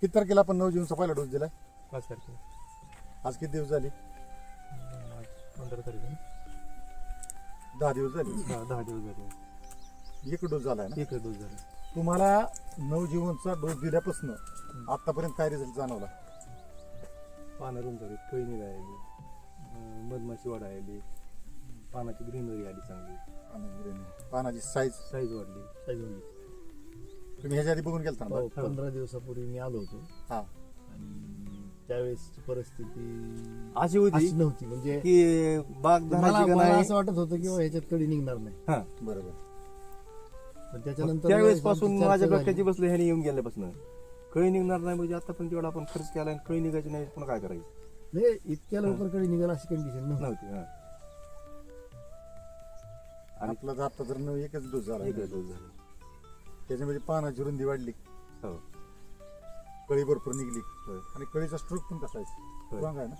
किती तारखेला आपण नऊ जूनचा पहिला डोस दिलाय? पाच तारखेला. आज किती दिवस झाले? आज पंधरा तारीख आहे ना? दहा दिवस झाले. दहा दहा दिवस झाले. एक डोस झालाय ना? एक डोस झाला. तुम्हाला नऊ जीवनचा डोस दिल्यापासून आतापर्यंत काय रिझल्ट जाणवला? पानं रुंद झाली कळी अं, मधमाशी वाढायली पानाची ग्रीनरी आली चांगली. आणि पानाची साईज साईज वाढली. साहेब म्हणले, तुम्ही ह्याच्या आधी बघून गेलता ना? हो, पंधरा दिवसापूर्वी मी आलो होतो. हा. आणि त्यावेळेसची परिस्थिती अशी होती? अशी नव्हती म्हणजे की बाग मला धरायची का मला नाही? असं वाटत होतं की बाबा ह्याच्यात कडी निघणार नाही. हा. बरोबर. पण त्याच्यानंतर त्यावेळेस पासून चर्चा माझ्या झाली. डोक्याची बसलं ह्याने येऊन गेल्यापासून. कळी निघणार नाही म्हणजे आता पण जेवढा आपण खर्च केला आणि कळी निघायची नाही पुन्हा काय करायचं? म्हणजे इतक्या लवकर कडी निघाल अशी कंडिशन नव्हती. नव्हती हा. आणि- आपला तर आता तर नऊ एकच डोस झाला. एक डोस झाला. त्याच्यामध्ये पानाची रुंदी वाढली. हो. कळी भरपूर निघली. आणि कळीचा स्ट्रोक पण कसा आहे. होय. स्ट्रॉंग आहे ना?